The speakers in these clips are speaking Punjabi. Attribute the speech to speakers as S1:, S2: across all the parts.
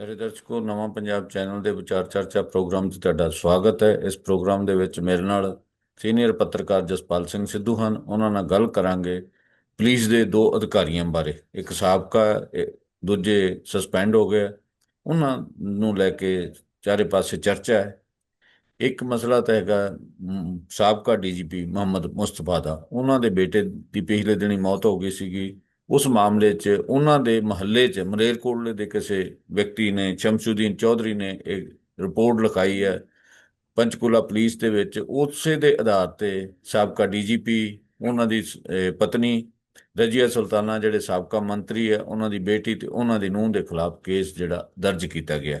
S1: ਮੇਰੇ ਦਰਸ਼ਕੋ ਨਵਾਂ ਪੰਜਾਬ ਚੈਨਲ ਦੇ ਵਿਚਾਰ ਚਰਚਾ ਪ੍ਰੋਗਰਾਮ 'ਚ ਤੁਹਾਡਾ ਸਵਾਗਤ ਹੈ। ਇਸ ਪ੍ਰੋਗਰਾਮ ਦੇ ਵਿੱਚ ਮੇਰੇ ਨਾਲ ਸੀਨੀਅਰ ਪੱਤਰਕਾਰ ਜਸਪਾਲ ਸਿੰਘ ਸਿੱਧੂ ਹਨ। ਉਹਨਾਂ ਨਾਲ ਗੱਲ ਕਰਾਂਗੇ ਪੁਲਿਸ ਦੇ ਦੋ ਅਧਿਕਾਰੀਆਂ ਬਾਰੇ। ਇੱਕ ਸਾਬਕਾ ਦੂਜੇ ਸਸਪੈਂਡ ਹੋ ਗਏ। ਉਹਨਾਂ ਨੂੰ ਲੈ ਕੇ ਚਾਰੇ ਪਾਸੇ ਚਰਚਾ ਹੈ। ਇੱਕ ਮਸਲਾ ਤਾਂ ਹੈਗਾ ਮ, ਸਾਬਕਾ ਡੀਜੀਪੀ ਮੁਹੰਮਦ ਮੁਸਤਫਾ ਦਾ। ਉਹਨਾਂ ਦੇ ਬੇਟੇ ਦੀ ਪਿਛਲੇ ਦਿਨੀ ਮੌਤ ਹੋ ਗਈ ਸੀਗੀ। ਉਸ ਮਾਮਲੇ 'ਚ, ਉਹਨਾਂ ਦੇ ਮਹੱਲੇ 'ਚ ਮਰੇਲਕੋਟਲੇ ਦੇ ਕਿਸੇ ਵਿਅਕਤੀ ਨੇ, ਸ਼ਮਸ਼ੁਦੀਨ ਚੌਧਰੀ ਨੇ ਇੱਕ ਰਿਪੋਰਟ ਲਿਖਾਈ ਹੈ, ਪੰਚਕੂਲਾ ਪੁਲਿਸ ਦੇ ਵਿੱਚ। ਉਸੇ ਦੇ ਆਧਾਰ ਤੇ ਸਾਬਕਾ ਡੀਜੀਪੀ, ਉਹਨਾਂ ਦੀ ਪਤਨੀ, ਰਜੀਆ ਸੁਲਤਾਨਾ, ਜਿਹੜੇ ਸਾਬਕਾ ਮੰਤਰੀ ਹੈ, ਉਹਨਾਂ ਦੀ ਬੇਟੀ ਤੇ ਉਹਨਾਂ ਦੀ ਨੂੰਹ ਦੇ ਖਿਲਾਫ ਕੇਸ ਜਿਹੜਾ ਦਰਜ ਕੀਤਾ ਗਿਆ।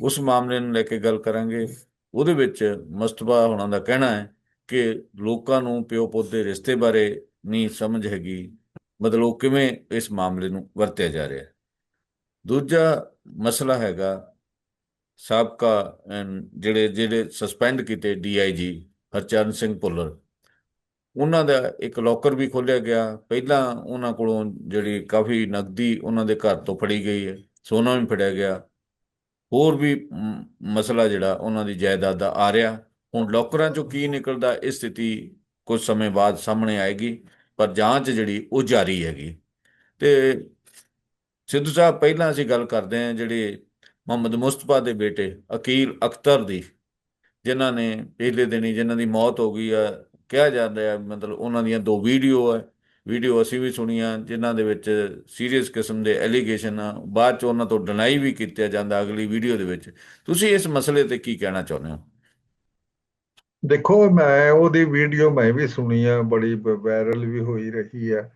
S1: ਉਸ ਮਾਮਲੇ ਨੂੰ ਲੈ ਕੇ ਗੱਲ ਕਰਾਂਗੇ। ਉਹਦੇ ਵਿੱਚ ਮਸਤਬਾ ਹੋਣਾ ਦਾ ਕਹਿਣਾ ਹੈ ਕਿ ਲੋਕਾਂ ਨੂੰ ਪਿਓ ਪੁੱਤ ਦੇ ਰਿਸ਼ਤੇ ਬਾਰੇ ਨਹੀਂ ਸਮਝ ਹੈਗੀ। ਮਤਲਬ ਕਿਵੇਂ ਇਸ ਮਾਮਲੇ ਨੂੰ ਵਰਤਿਆ ਜਾ ਰਿਹਾ ਹੈ? ਦੂਜਾ ਮਸਲਾ ਹੈਗਾ ਸਾਬਕਾ ਜਿਹੜੇ ਜਿਹੜੇ ਸਸਪੈਂਡ ਕੀਤੇ ਡੀਆਈਜੀ ਹਰਚਰਨ ਸਿੰਘ ਭੁੱਲਰ। ਉਹਨਾਂ ਦਾ ਇੱਕ ਲੋਕਰ ਵੀ ਖੋਲਿਆ ਗਿਆ। ਪਹਿਲਾਂ ਉਹਨਾਂ ਕੋਲੋਂ ਜਿਹੜੀ ਕਾਫੀ ਨਕਦੀ ਉਹਨਾਂ ਦੇ ਘਰ ਤੋਂ ਫੜੀ ਗਈ ਹੈ, ਸੋਨਾ ਵੀ ਫੜਿਆ ਗਿਆ। ਹੋਰ ਵੀ ਮਸਲਾ ਜਿਹੜਾ ਉਹਨਾਂ ਦੀ ਜਾਇਦਾਦ ਦਾ ਆ ਰਿਹਾ। ਹੁਣ ਲੋਕਰਾਂ ਚੋਂ ਕੀ ਨਿਕਲਦਾ ਇਹ ਸਥਿਤੀ ਕੁਝ ਸਮੇਂ ਬਾਅਦ ਸਾਹਮਣੇ ਆਏਗੀ। ਪਰ ਜਾਂਚ ਜਿਹੜੀ ਉਹ ਜਾਰੀ ਹੈਗੀ। ਤੇ ਸਿੱਧੂ ਸਾਹਿਬ, ਪਹਿਲਾਂ ਅਸੀਂ ਗੱਲ ਕਰਦੇ ਹਾਂ ਜਿਹੜੇ ਮੁਹੰਮਦ ਮੁਸਤਫਾ ਦੇ ਬੇਟੇ ਅਕੀਲ ਅਖਤਰ ਦੀ, ਜਿਨ੍ਹਾਂ ਨੇ ਪਹਿਲੇ ਦਿਨ ਹੀ ਜਿਨ੍ਹਾਂ ਦੀ ਮੌਤ ਹੋ ਗਈ ਆ, ਕਿਹਾ ਜਾਂਦਾ ਹੈ, ਮਤਲਬ ਉਹਨਾਂ ਦੀਆਂ ਦੋ ਵੀਡੀਓ ਹੈ ਵੀਡੀਓ ਅਸੀਂ ਵੀ ਸੁਣੀਆਂ, ਜਿਨ੍ਹਾਂ ਦੇ ਵਿੱਚ ਸੀਰੀਅਸ ਕਿਸਮ ਦੇ ਐਲੀਗੇਸ਼ਨ ਆ, ਬਾਅਦ ਚ ਉਹਨਾਂ ਤੋਂ ਡਿਨਾਈ ਵੀ ਕੀਤਾ ਜਾਂਦਾ ਅਗਲੀ ਵੀਡੀਓ ਦੇ ਵਿੱਚ। ਤੁਸੀਂ ਇਸ ਮਸਲੇ ਤੇ ਕੀ ਕਹਿਣਾ ਚਾਹੁੰਦੇ ਹੋ?
S2: ਦੇਖੋ, ਮੈਂ ਉਹਦੀ ਵੀਡੀਓ ਮੈਂ ਵੀ ਸੁਣੀ ਆ, ਬੜੀ ਵਾਇਰਲ ਵੀ ਹੋਈ ਰਹੀ ਆ।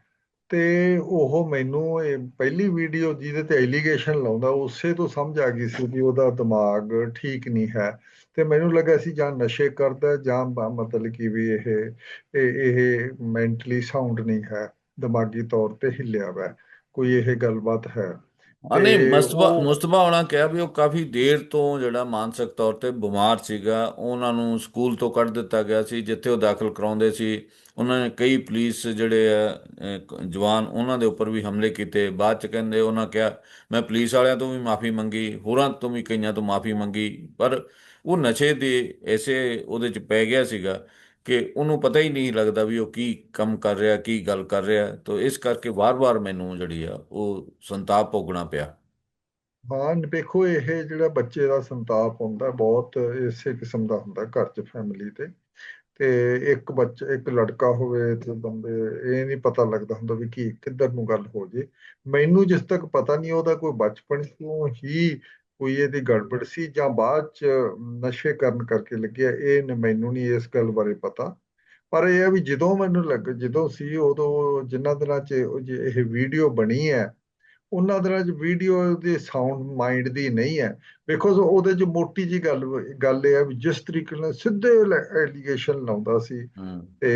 S2: ਤੇ ਉਹ ਮੈਨੂੰ ਇਹ ਪਹਿਲੀ ਵੀਡੀਓ ਜਿਹਦੇ ਤੇ ਐਲੀਗੇਸ਼ਨ ਲਾਉਂਦਾ, ਉਸੇ ਤੋਂ ਸਮਝ ਆ ਗਈ ਸੀ ਵੀ ਉਹਦਾ ਦਿਮਾਗ ਠੀਕ ਨਹੀਂ ਹੈ। ਤੇ ਮੈਨੂੰ ਲੱਗਾ ਸੀ ਜਾਂ ਨਸ਼ੇ ਕਰਦਾ ਜਾਂ ਮਤਲਬ ਕਿ ਵੀ ਇਹ ਇਹ ਇਹ ਮੈਂਟਲੀ ਸਾਊਂਡ ਨਹੀਂ ਹੈ, ਦਿਮਾਗੀ ਤੌਰ ਤੇ ਹਿੱਲਿਆ ਵਾ ਕੋਈ ਇਹ ਗੱਲਬਾਤ ਹੈ?
S1: ਨਹੀਂ ਮੁਸਤਫਾ ਮੁਸਤਫਾ ਹੋਣਾ ਕਿਹਾ ਵੀ ਉਹ ਕਾਫੀ ਦੇਰ ਤੋਂ ਜਿਹੜਾ ਮਾਨਸਿਕ ਤੌਰ ਤੇ ਬਿਮਾਰ ਸੀਗਾ ਉਹਨਾਂ ਨੂੰ ਸਕੂਲ ਤੋਂ ਕੱਢ ਦਿੱਤਾ ਗਿਆ ਸੀ ਜਿੱਥੇ ਉਹ ਦਾਖਲ ਕਰਾਉਂਦੇ ਸੀ। ਉਹਨਾਂ ਨੇ ਕਈ ਪੁਲਿਸ ਜਿਹੜੇ ਜਵਾਨ ਉਹਨਾਂ ਦੇ ਉੱਪਰ ਵੀ ਹਮਲੇ ਕੀਤੇ। ਬਾਅਦ ਚ ਕਹਿੰਦੇ ਉਹਨਾਂ ਕਿਹਾ ਮੈਂ ਪੁਲਿਸ ਵਾਲਿਆਂ ਤੋਂ ਵੀ ਮਾਫੀ ਮੰਗੀ ਹੋਰਾਂ ਤੋਂ ਵੀ ਕਈਆਂ ਤੋਂ ਮਾਫੀ ਮੰਗੀ। ਪਰ ਉਹ ਨਸ਼ੇ ਦੇ ਐਸੇ ਉਹਦੇ ਚ ਪੈ ਗਿਆ ਸੀਗਾ ਕਿ ਉਹਨੂੰ ਪਤਾ ਹੀ ਨਹੀਂ ਲੱਗਦਾ ਵੀ ਉਹ ਕੀ ਕੰਮ ਕਰ ਰਿਹਾ, ਕੀ ਗੱਲ ਕਰ ਰਿਹਾ। ਤਾਂ ਇਸ ਕਰਕੇ ਵਾਰ-ਵਾਰ ਮੈਨੂੰ ਜਿਹੜੀ ਆ, ਉਹ ਸੰਤਾਪ ਭੋਗਣਾ ਪਿਆ।
S2: ਹਾਂ ਵੇਖੋ ਇਹ ਜਿਹੜਾ ਬੱਚੇ ਦਾ ਸੰਤਾਪ ਹੁੰਦਾ, ਬਹੁਤ ਇਸੇ ਕਿਸਮ ਦਾ ਹੁੰਦਾ ਘਰ 'ਚ ਫੈਮਿਲੀ ਤੇ। ਤੇ ਇੱਕ ਬੱਚਾ, ਇੱਕ ਲੜਕਾ ਹੋਵੇ ਤੇ ਬੰਦੇ, ਇਹ ਨਹੀਂ ਪਤਾ ਲੱਗਦਾ ਹੁੰਦਾ ਵੀ ਕੀ, ਕਿੱਧਰ ਨੂੰ ਗੱਲ ਹੋ ਜੇ। ਮੈਨੂੰ ਜਿਸ ਤੱਕ ਪਤਾ ਨਹੀਂ, ਉਹਦਾ ਕੋਈ ਬਚਪਨ ਤੋਂ ਹੀ ਕੋਈ ਇਹਦੀ ਗੜਬੜ ਸੀ ਜਾਂ ਬਾਅਦ 'ਚ ਨਸ਼ੇ ਕਰਨ ਕਰਕੇ ਲੱਗਿਆ ਇਹ ਮੈਨੂੰ ਨਹੀਂ ਇਸ ਗੱਲ ਬਾਰੇ ਪਤਾ। ਪਰ ਇਹ ਵੀ ਜਦੋਂ ਮੈਨੂੰ ਲੱਗ ਜਦੋਂ ਸੀ ਉਦੋਂ ਜਿੰਨਾ ਦਿਨਾਂ 'ਚ ਇਹ ਵੀਡੀਓ ਬਣੀ ਹੈ ਉਹਨਾਂ ਦਿਨਾਂ 'ਚ ਵੀਡੀਓ ਦੇ ਸਾਊਂਡ ਮਾਈਂਡ ਦੀ ਨਹੀਂ ਹੈ। ਬਿਕੋਜ਼ ਉਹਦੇ 'ਚ ਮੋਟੀ ਜੀ ਗੱਲ ਗੱਲ ਇਹ ਹੈ ਵੀ ਜਿਸ ਤਰੀਕੇ ਨਾਲ ਸਿੱਧੇ ਐਲੀਗੇਸ਼ਨ ਲਾਉਂਦਾ ਸੀ ਤੇ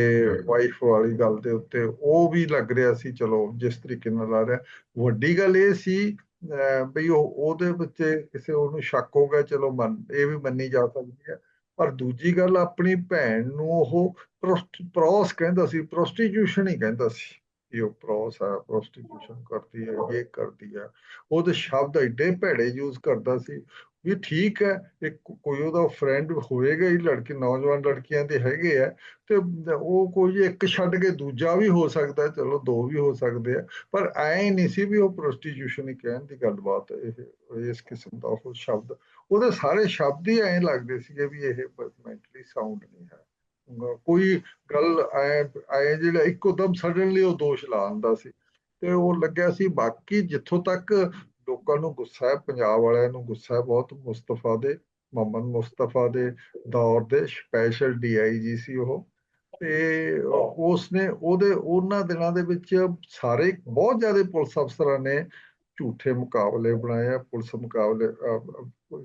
S2: ਵਾਈਫ ਵਾਲੀ ਗੱਲ ਦੇ ਉੱਤੇ ਉਹ ਵੀ ਲੱਗ ਰਿਹਾ ਸੀ ਚਲੋ ਜਿਸ ਤਰੀਕੇ ਨਾਲ ਆ ਰਿਹਾ। ਵੱਡੀ ਗੱਲ ਇਹ ਸੀ ਅਹ, ਉਹ ਉਹਦੇ ਵਿੱਚ ਕਿਸੇ ਉਹਨੂੰ ਸ਼ੱਕ ਹੋ ਗਿਆ ਚਲੋ ਮੰਨ ਇਹ ਵੀ ਮੰਨੀ ਜਾ ਸਕਦੀ ਹੈ। ਪਰ ਦੂਜੀ ਗੱਲ ਆਪਣੀ ਭੈਣ ਨੂੰ ਉਹ ਪ੍ਰੋਸ ਕਹਿੰਦਾ ਸੀ ਪ੍ਰੋਸਟੀਟਿਊਸ਼ਨ ਹੀ ਕਹਿੰਦਾ ਸੀ ਕਿ ਉਹ ਪ੍ਰੋਸ ਆ ਪ੍ਰੋਸਟੀਟਿਊਸ਼ਨ ਕਰਦੀ ਹੈ ਇਹ ਕਰਦੀ ਹੈ ਉਹਦੇ ਸ਼ਬਦ ਐਡੇ ਭੈੜੇ ਯੂਜ਼ ਕਰਦਾ ਸੀ ਵੀ ਠੀਕ ਹੈ ਇੱਕ ਕੋਈ ਉਹਦਾ ਫਰੈਂਡ ਹੋਏਗਾ ਹੀ ਲੜਕੇ, ਨੌਜਵਾਨ ਲੜਕੀਆਂ ਦੇ ਹੈਗੇ ਆ, ਤੇ ਉਹ ਕੋਈ ਇੱਕ ਛੱਡ ਕੇ ਦੂਜਾ ਵੀ ਹੋ ਸਕਦਾ, ਚਲੋ ਦੋ ਵੀ ਹੋ ਸਕਦੇ ਆ, ਪਰ ਐ ਨਹੀਂ ਸੀ ਵੀ ਉਹ ਪ੍ਰੋਸਟੀਟਿਊਸ਼ਨ ਹੀ ਕਹਿਣ ਦੀ ਗੱਲਬਾਤ ਇਹ, ਇਸ ਕਿਸਮ ਦਾ ਉਹ ਸ਼ਬਦ। ਉਹਦੇ ਸਾਰੇ ਸ਼ਬਦ ਹੀ ਐਂ ਲੱਗਦੇ ਸੀਗੇ ਵੀ ਇਹ ਮੈਂਟਲੀ ਸਾਊਂਡ ਨਹੀਂ ਹੈ। ਕੋਈ ਗੱਲ ਐ ਐ ਜਿਹੜਾ ਇੱਕੋਦਮ ਸਡਨਲੀ ਉਹ ਦੋਸ਼ ਲਾ ਆਂਦਾ ਸੀ। ਤੇ ਉਹ ਲੱਗਿਆ ਸੀ ਬਾਕੀ ਜਿੱਥੋਂ ਤੱਕ ਲੋਕਾਂ ਨੂੰ ਗੁੱਸਾ ਹੈ ਪੰਜਾਬ ਵਾਲਿਆਂ ਨੂੰ ਗੁੱਸਾ ਹੈ ਬਹੁਤ ਮੁਸਤਫਾ ਦੇ ਮੁਹੰਮਦ ਮੁਸਤਫਾ ਦੇ ਦੌਰ ਦੇ ਸਪੈਸ਼ਲ ਡੀਆਈਜੀ ਸੀ ਉਹ। ਤੇ ਉਸਨੇ ਉਹਦੇ ਉਹਨਾਂ ਦਿਨਾਂ ਦੇ ਵਿੱਚ ਸਾਰੇ ਬਹੁਤ ਜ਼ਿਆਦਾ ਪੁਲਿਸ ਅਫਸਰਾਂ ਨੇ ਝੂਠੇ ਮੁਕਾਬਲੇ ਬਣਾਏ ਆ ਪੁਲਿਸ ਮੁਕਾਬਲੇ